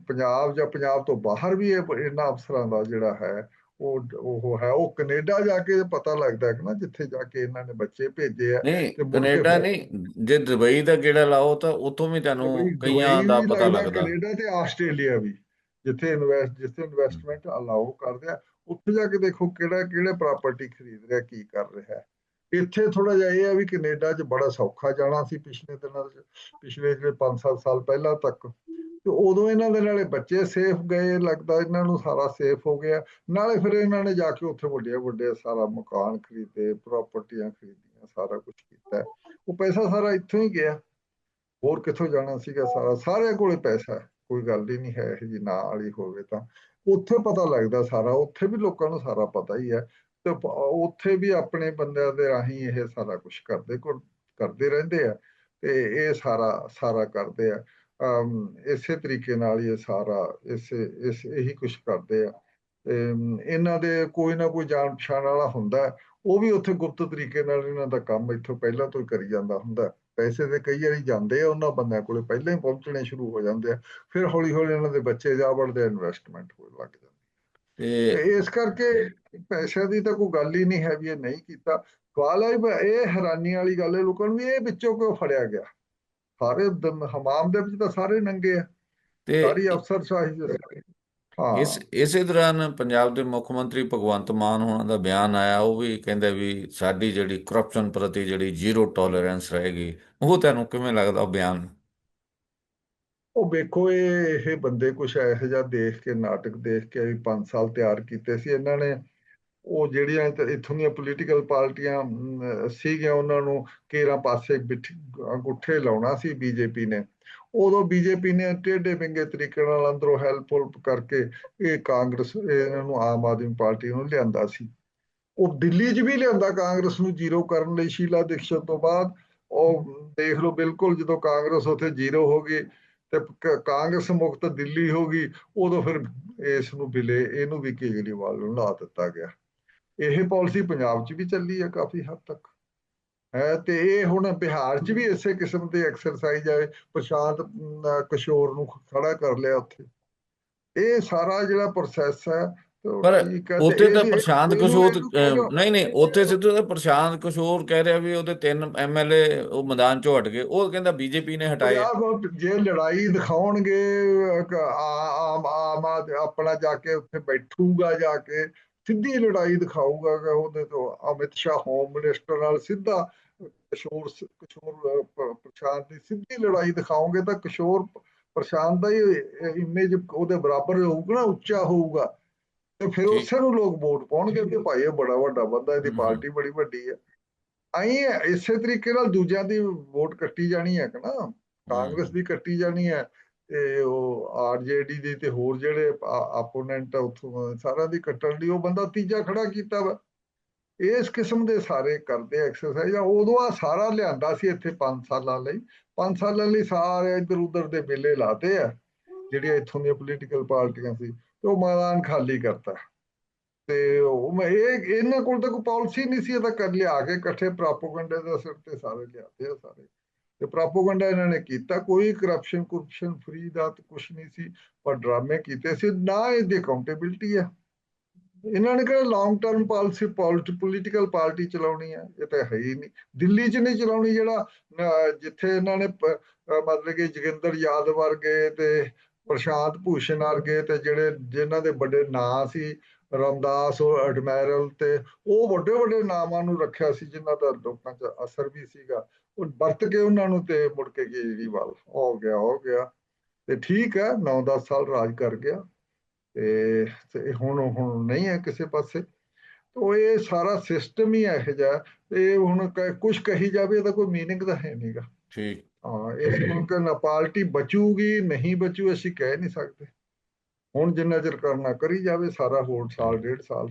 S2: ਪੰਜਾਬ ਜਾਂ ਪੰਜਾਬ ਤੋਂ ਬਾਹਰ ਵੀ ਇਹ, ਇਹਨਾਂ ਅਫਸਰਾਂ ਦਾ ਜਿਹੜਾ ਹੈ ਉਹ ਉਹ ਹੈ ਉਹ ਕੈਨੇਡਾ ਜਾ ਕੇ ਪਤਾ ਲੱਗਦਾ ਹੈ ਨਾ ਜਿੱਥੇ ਜਾ ਕੇ ਇਹਨਾਂ ਨੇ ਬੱਚੇ ਭੇਜੇ ਆ
S1: ਨਹੀਂ ਕੈਨੇਡਾ ਨਹੀਂ ਜੇ ਦੁਬਈ ਦਾ ਗੇੜਾ ਲਾਓ ਤਾਂ ਉੱਥੋਂ ਵੀ ਤੁਹਾਨੂੰ ਕਈਆਂ ਦਾ ਪਤਾ ਲੱਗਦਾ
S2: ਕੈਨੇਡਾ ਤੇ ਆਸਟ੍ਰੇਲੀਆ ਵੀ ਜਿੱਥੇ ਇਨਵੈਸਟ ਜਿੱਥੇ ਇਨਵੈਸਟਮੈਂਟ ਅਲਾਉ ਕਰਦੇ ਆ ਉੱਥੇ ਜਾ ਕੇ ਦੇਖੋ ਕਿਹੜਾ ਕਿਹੜੇ ਪ੍ਰਾਪਰਟੀ ਖਰੀਦ ਰਿਹਾ ਕੀ ਕਰ ਰਿਹਾ ਇੱਥੇ ਥੋੜਾ ਜਿਹਾ ਇਹ ਆ ਵੀ ਕੈਨੇਡਾ 'ਚ ਬੜਾ ਸੌਖਾ ਜਾਣਾ ਸੀ ਪਿਛਲੇ ਦਿਨਾਂ 'ਚ ਪਿਛਲੇ ਜਿਹੜੇ 5-7 ਸਾਲ ਪਹਿਲਾਂ ਤੱਕ। ਤੇ ਉਦੋਂ ਇਹਨਾਂ ਦੇ ਨਾਲੇ ਬੱਚੇ ਸੇਫ ਗਏ, ਲੱਗਦਾ ਇਹਨਾਂ ਨੂੰ ਸਾਰਾ ਸੇਫ ਹੋ ਗਿਆ। ਨਾਲੇ ਫਿਰ ਇਹਨਾਂ ਨੇ ਜਾ ਕੇ ਉੱਥੇ ਵੱਡੇ ਵੱਡੇ ਸਾਰਾ ਮਕਾਨ ਖਰੀਦੇ ਪ੍ਰਾਪਰਟੀਆਂ ਖਰੀਦੀਆਂ, ਸਾਰਾ ਕੁਝ ਕੀਤਾ। ਉਹ ਪੈਸਾ ਸਾਰਾ ਇੱਥੋਂ ਹੀ ਗਿਆ। ਹੋਰ ਕਿੱਥੋਂ ਜਾਣਾ ਸੀਗਾ ਸਾਰਾ? ਸਾਰਿਆਂ ਕੋਲੇ ਪੈਸਾ। ਕੋਈ ਗੱਲ ਹੀ ਨਹੀਂ ਹੈ, ਇਹ ਜੀ ਨਾ ਵਾਲੀ ਹੋਵੇ ਤਾਂ। ਉੱਥੇ ਪਤਾ ਲੱਗਦਾ ਸਾਰਾ, ਉੱਥੇ ਵੀ ਲੋਕਾਂ ਨੂੰ ਸਾਰਾ ਪਤਾ ਹੀ ਹੈ। ਤੇ ਉੱਥੇ ਵੀ ਆਪਣੇ ਬੰਦਿਆਂ ਦੇ ਰਾਹੀਂ ਇਹ ਸਾਰਾ ਕੁਝ ਕਰਦੇ ਕਰਦੇ ਰਹਿੰਦੇ ਆ। ਤੇ ਇਹ ਸਾਰਾ ਸਾਰਾ ਕਰਦੇ ਆ। ਇਸੇ ਤਰੀਕੇ ਨਾਲ ਇਹ ਸਾਰਾ ਇਸੇ ਇਸ ਇਹੀ ਕੁਝ ਕਰਦੇ ਆ। ਤੇ ਇਹਨਾਂ ਦੇ ਕੋਈ ਨਾ ਕੋਈ ਜਾਣ ਪਛਾਣ ਵਾਲਾ ਹੁੰਦਾ ਉਹ ਵੀ ਉੱਥੇ ਗੁਪਤ ਤਰੀਕੇ ਨਾਲ ਇਹਨਾਂ ਦਾ ਕੰਮ ਇੱਥੋਂ ਪਹਿਲਾਂ ਤੋਂ ਹੀ ਕਰੀ ਜਾਂਦਾ ਹੁੰਦਾ ਪੈਸੇ ਦੇ ਕਈ ਵਾਰੀ ਜਾਂਦੇ ਆ ਉਹਨਾਂ ਬੰਦਿਆਂ ਕੋਲੇ ਪਹਿਲਾਂ ਹੀ ਪਹੁੰਚਣੇ ਸ਼ੁਰੂ ਹੋ ਜਾਂਦੇ ਆ। ਫਿਰ ਹੌਲੀ ਹੌਲੀ ਇਹਨਾਂ ਦੇ ਬੱਚੇ ਜਾ ਵੜਦੇ ਇਨਵੈਸਟਮੈਂਟ ਹੋਣ ਲੱਗ ਜਾਂਦੀ ਤੇ ਇਸ ਕਰਕੇ ਪੈਸਿਆਂ ਦੀ ਤਾਂ ਕੋਈ ਗੱਲ ਹੀ ਨਹੀਂ ਹੈ ਵੀ ਇਹ ਨਹੀਂ ਕੀਤਾ। ਸਵਾਲ ਹੈ ਇਹ ਹੈਰਾਨੀ ਵਾਲੀ ਗੱਲ ਹੈ ਲੋਕਾਂ ਨੂੰ ਵੀ ਇਹ ਵਿੱਚੋਂ ਕਿਉਂ ਫੜਿਆ ਗਿਆ? ਸਾਰੇ ਹਮਾਮ ਦੇ ਵਿੱਚ ਤਾਂ ਸਾਰੇ ਨੰਗੇ ਆ। ਸਾਰੀ ਅਫਸਰ ਸ਼ਾਹੀ
S1: ਇਸ
S2: ਹਾਂ।
S1: ਇਸੇ ਦੌਰਾਨ ਪੰਜਾਬ ਦੇ ਮੁੱਖ ਮੰਤਰੀ ਭਗਵੰਤ ਮਾਨ ਹੋਣਾ ਦਾ ਬਿਆਨ ਆਇਆ ਉਹ ਵੀ ਕਹਿੰਦੇ ਵੀ ਸਾਡੀ ਜਿਹੜੀ ਕਰਪਸ਼ਨ ਪ੍ਰਤੀ ਜਿਹੜੀ ਜ਼ੀਰੋ ਟੋਲਰੈਂਸ ਰਹੇਗੀ ਉਹ ਤੁਹਾਨੂੰ ਕਿਵੇਂ ਲੱਗਦਾ ਉਹ ਬਿਆਨ?
S2: ਉਹ ਵੇਖੋ ਇਹ ਇਹ ਬੰਦੇ ਕੁਛ ਇਹੋ ਜਿਹਾ ਦੇਖ ਕੇ ਨਾਟਕ ਦੇਖ ਕੇ ਵੀ 5 ਸਾਲ ਤਿਆਰ ਕੀਤੇ ਸੀ। ਇਹਨਾਂ ਨੇ ਉਹ ਜਿਹੜੀਆਂ ਇੱਥੋਂ ਦੀਆਂ ਪੋਲੀਟੀਕਲ ਪਾਰਟੀਆਂ ਸੀਗੀਆਂ, ਉਹਨਾਂ ਨੂੰ ਕੇਰਾਂ ਪਾਸੇ ਬਿਠ, ਅੰਗੂਠੇ ਲਾਉਣਾ ਸੀ ਬੀਜੇਪੀ ਨੇ। ਉਦੋਂ ਬੀਜੇਪੀ ਨੇ ਟੇਢੇ ਵਿੰਗੇ ਤਰੀਕੇ ਨਾਲ ਅੰਦਰੋਂ ਹੈਲਪ ਹੁਲਪ ਕਰਕੇ ਇਹ ਕਾਂਗਰਸ, ਇਹਨਾਂ ਨੂੰ ਆਮ ਆਦਮੀ ਪਾਰਟੀ ਨੂੰ ਲਿਆਂਦਾ ਸੀ। ਉਹ ਦਿੱਲੀ 'ਚ ਵੀ ਲਿਆਂਦਾ ਕਾਂਗਰਸ ਨੂੰ ਜ਼ੀਰੋ ਕਰਨ ਲਈ ਸ਼ੀਲਾ ਦੀਕਸ਼ਤ ਤੋਂ ਬਾਅਦ। ਉਹ ਦੇਖ ਲਓ ਬਿਲਕੁਲ ਜਦੋਂ ਕਾਂਗਰਸ ਉੱਥੇ ਜ਼ੀਰੋ ਹੋ ਗਈ ਤੇ ਕ- ਕਾਂਗਰਸ ਮੁਕਤ ਦਿੱਲੀ ਹੋ ਗਈ, ਉਦੋਂ ਫਿਰ ਇਸ ਨੂੰ ਬਿਲੇ, ਇਹਨੂੰ ਵੀ ਕੇਜਰੀਵਾਲ ਨੂੰ ਲਾ ਦਿੱਤਾ ਗਿਆ। ਇਹ ਪਾਲਿਸੀ ਪੰਜਾਬ 'ਚ ਵੀ ਚੱਲੀ ਹੈ ਕਾਫੀ ਹੱਦ ਤੱਕ। ਹੈ ਤੇ ਇਹ ਹੁਣ ਬਿਹਾਰ 'ਚ ਵੀ ਇਸੇ ਕਿਸਮ ਦੀ ਐਕਸਰਸਾਈਜ਼ ਹੈ ਪ੍ਰਸ਼ਾਂਤ ਕਿਸ਼ੋਰ ਨੂੰ ਖੜਾ ਕਰ ਲਿਆ ਉੱਥੇ। ਇਹ ਸਾਰਾ ਜਿਹੜਾ ਪ੍ਰੋਸੈਸ ਹੈ
S1: ਪਰ ਉੱਥੇ ਤਾਂ ਪ੍ਰਸ਼ਾਂਤ ਕਿਸ਼ੋਰ ਨਹੀਂ ਨਹੀਂ ਉੱਥੇ ਸਿੱਧੂ ਤਾਂ ਪ੍ਰਸ਼ਾਂਤ ਕਿਸ਼ੋਰ ਕਹਿ ਰਿਹਾ ਵੀ ਉਹਦੇ ਤਿੰਨ ਐਮਐਲਏ ਉਹ ਮੈਦਾਨ ਚੋਂ ਹਟ ਗਏ। ਉਹ ਕਹਿੰਦਾ ਬੀਜੇਪੀ ਨੇ ਹਟਾਏ।
S2: ਉਹ ਜੇ ਲੜਾਈ ਦਿਖਾਉਣਗੇ ਆਮ ਆਮ ਆਪਣਾ ਜਾ ਕੇ ਉੱਥੇ ਬੈਠੂਗਾ ਜਾ ਕੇ ਸਿੱਧੀ ਲੜਾਈ ਦਿਖਾਊਗਾ ਕਿ ਉਹਦੇ ਤੋਂ ਅਮਿਤ ਸ਼ਾਹ ਹੋਮ ਮਿਨਿਸਟਰ ਨਾਲ ਸਿੱਧਾ ਕਿਸ਼ੋਰ ਕਿਸ਼ੋਰ ਪ੍ਰਸ਼ਾਂਤ ਦੀ ਸਿੱਧੀ ਲੜਾਈ ਦਿਖਾਓਗੇ ਤਾਂ ਕਿਸ਼ੋਰ ਪ੍ਰਸ਼ਾਂਤ ਦਾ ਹੀ ਇਮੇਜ ਉਹਦੇ ਬਰਾਬਰ ਹੋਊਗਾ ਨਾ ਉੱਚਾ ਹੋਊਗਾ। ਤੇ ਫਿਰ। ਉਸੇ ਨੂੰ ਲੋਕ ਵੋਟ ਪਾਉਣਗੇ ਕਿ ਭਾਈ ਇਹ ਬੜਾ ਵੱਡਾ ਬੰਦਾ ਇਹਦੀ। ਪਾਰਟੀ ਬੜੀ ਵੱਡੀ ਹੈ। ਆਈ ਇਸੇ ਤਰੀਕੇ ਨਾਲ ਦੂਜਿਆਂ ਦੀ ਵੋਟ ਕੱਟੀ ਜਾਣੀ ਹੈ ਕਿ ਨਾ? ਕਾਂਗਰਸ ਦੀ ਕੱਟੀ ਜਾਣੀ ਹੈ। ਤੇ ਉਹ ਆਰਜੇਡੀ ਦੀ ਤੇ ਹੋਰ ਜਿਹੜੇ ਆਪੋਨੈਂਟ ਆ, ਉੱਥੋਂ ਸਾਰਿਆਂ ਦੀ ਕੱਟਣ ਲਈ ਉਹ ਬੰਦਾ ਤੀਜਾ ਖੜਾ ਕੀਤਾ ਵਾ। ਇਸ ਕਿਸਮ ਦੇ ਸਾਰੇ ਕਰਦੇ ਐਕਸਰਸਾਈਜ਼ ਆ। ਉਦੋਂ ਆ ਸਾਰਾ ਲਿਆਂਦਾ ਸੀ ਇੱਥੇ 5 ਸਾਲਾਂ ਲਈ। 5 ਸਾਲਾਂ ਲਈ ਸਾਰੇ ਇੱਧਰ ਉੱਧਰ ਦੇ ਮੇਲੇ ਲਾਤੇ ਆ, ਜਿਹੜੀਆਂ ਇੱਥੋਂ ਦੀਆਂ ਪੋਲੀਟੀਕਲ ਪਾਰਟੀਆਂ ਸੀ। ਤੇ ਉਹ ਮੈਦਾਨ ਖਾਲੀ ਕਰਤਾ। ਤੇ ਉਹ ਮੈਂ ਇਹ, ਇਹਨਾਂ ਕੋਲ ਤਾਂ ਕੋਈ ਪਾਲਿਸੀ ਨਹੀਂ ਸੀ, ਇਹ ਤਾਂ ਕਰ ਲਿਆ ਕੇ ਇਕੱਠੇ ਪ੍ਰਾਪੋਗੰਡੇ ਦੇ ਸਿਰ ਤੇ ਸਾਰੇ ਲਿਆਤੇ ਆ ਸਾਰੇ। ਤੇ ਪ੍ਰਾਪੋਗੰਡਾ ਇਹਨਾਂ ਨੇ ਕੀਤਾ। ਕੋਈ ਕਰਪਸ਼ਨ ਕਰਪਸ਼ਨ ਫਰੀ ਦਾ ਤਾਂ ਕੁਝ ਨਹੀਂ ਸੀ, ਪਰ ਡਰਾਮੇ ਕੀਤੇ ਸੀ। ਨਾ ਇਹਦੀ ਅਕਾਊਂਟੇਬਿਲਟੀ ਹੈ। ਇਹਨਾਂ ਨੇ ਕਿਹੜਾ long term policy political party ਚਲਾਉਣੀ ਹੈ। ਇਹ ਤਾਂ ਹੈ ਹੀ ਨਹੀਂ। ਦਿੱਲੀ 'ਚ ਨਹੀਂ ਚਲਾਉਣੀ ਜਿਹੜਾ ਜਿੱਥੇ ਇਹਨਾਂ ਨੇ ਮਤਲਬ ਕਿ ਜੋਗਿੰਦਰ ਯਾਦਵ ਵਰਗੇ ਤੇ ਪ੍ਰਸ਼ਾਂਤ ਭੂਸ਼ਣ ਵਰਗੇ ਤੇ ਜਿਹੜੇ, ਜਿਨ੍ਹਾਂ ਦੇ ਵੱਡੇ ਨਾਂ ਸੀ, ਰਮਦਾਸ, ਉਹ ਐਡਮਿਰਲ ਤੇ ਉਹ ਵੱਡੇ ਵੱਡੇ ਨਾਮਾਂ ਨੂੰ ਰੱਖਿਆ ਸੀ, ਜਿਨ੍ਹਾਂ ਦਾ ਲੋਕਾਂ 'ਚ ਅਸਰ ਵੀ ਸੀਗਾ। ਉਹ ਵਰਤ ਕੇ ਉਹਨਾਂ ਨੂੰ ਤੇ ਮੁੜ ਕੇ ਕੇਜਰੀਵਾਲ ਹੋ ਗਿਆ ਹੋ ਗਿਆ। ਤੇ ਠੀਕ ਹੈ 9-10 ਸਾਲ ਰਾਜ ਕਰ ਗਿਆ। ਤੇ ਤੇ ਹੁਣ ਹੁਣ ਨਹੀਂ ਹੈ ਕਿਸੇ ਪਾਸੇ। ਤੋ ਇਹ ਸਾਰਾ ਸਿਸਟਮ ਹੀ ਇਹੋ ਜਿਹਾ ਇਹ ਹੁਣ ਕੁਝ ਕਹੀ ਜਾਵੇ ਇਹਦਾ ਕੋਈ ਮੀਨਿੰਗ ਤਾਂ ਹੈ ਨਹੀਂਗਾ
S1: ਠੀਕ।
S2: ਹਾਂ ਇਸ ਨਾ ਪਾਰਟੀ ਬਚੂਗੀ ਨਹੀਂ ਬਚੂ ਅਸੀਂ ਕਹਿ ਨਹੀਂ ਸਕਦੇ। ਹੁਣ ਜਿੰਨਾ ਚਿਰ ਕਰਨਾ ਕਰੀ ਜਾਵੇ ਸਾਰਾ ਹੋਰ ਸਾਲ ਡੇਢ ਸਾਲ।